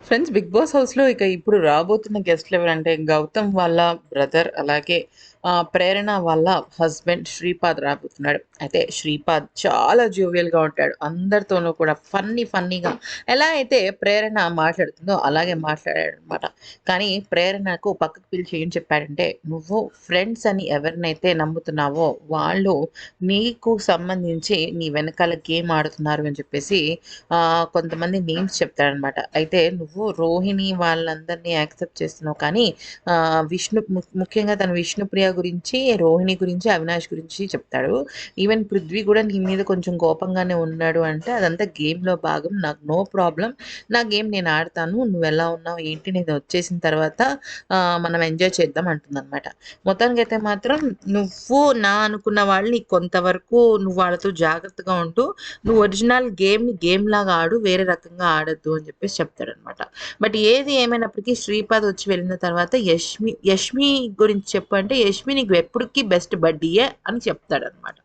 Friends 'big boss' హౌస్‌లో ఇక ఇప్పుడు రాబోతున్న గెస్ట్‌లు ఎవరంటే గౌతమ్ వాళ్ళ బ్రదర్ అలాగే ప్రేరణ వాళ్ళ హస్బెండ్ శ్రీపాద్ రాబోతున్నాడు. అయితే శ్రీపాద్ చాలా జోవియల్‌గా ఉంటాడు. అందరితోనూ కూడా ఫన్నీ ఫన్నీగా ఎలా అయితే ప్రేరణ మాట్లాడుతుందో అలాగే మాట్లాడాడు అనమాట కానీ ప్రేరణకు పక్కకు పిలిచి ఏం చెప్పాడంటే, "నువ్వు ఫ్రెండ్స్ అని ఎవరినైతే నమ్ముతున్నావో వాళ్ళు నీకు సంబంధించి నీ వెనకాల గేమ్ ఆడుతున్నారు" అని చెప్పేసి కొంతమంది నేమ్స్ చెప్తాడనమాట. అయితే నువ్వు నువ్వు రోహిణి వాళ్ళందరిని యాక్సెప్ట్ చేస్తున్నావు కానీ విష్ణు ముఖ్యంగా తన విష్ణుప్రియ గురించి, రోహిణి గురించి, అవినాష్ గురించి చెప్తాడు. ఈవెన్ పృథ్వీ కూడా నీ మీద కొంచెం కోపంగానే ఉన్నాడు అంటే అదంతా గేమ్‌లో భాగం. నాకు నో ప్రాబ్లం నా గేమ్ నేను ఆడతాను. నువ్వు ఎలా ఉన్నావు ఏంటి నేను వచ్చేసిన తర్వాత మనం ఎంజాయ్ చేద్దాం అంటుందనమాట. అయితే మాత్రం నువ్వు నా అనుకున్న వాళ్ళని కొంతవరకు నువ్వు వాళ్ళతో జాగ్రత్తగా ఉంటూ నువ్వు ఒరిజినల్ గేమ్‌ని గేమ్ లాగా ఆడు. వేరే రకంగా ఆడొద్దు అని చెప్పేసి చెప్తాడనమాట. బట్ ఏది ఏమైనప్పటికీ శ్రీపాద్ వచ్చి వెళ్ళిన తర్వాత యష్మి యష్మి గురించి చెప్పు అంటే యష్మి నీకు ఎప్పటికీ బెస్ట్ బడ్డీయే అని చెప్తాడనమాట.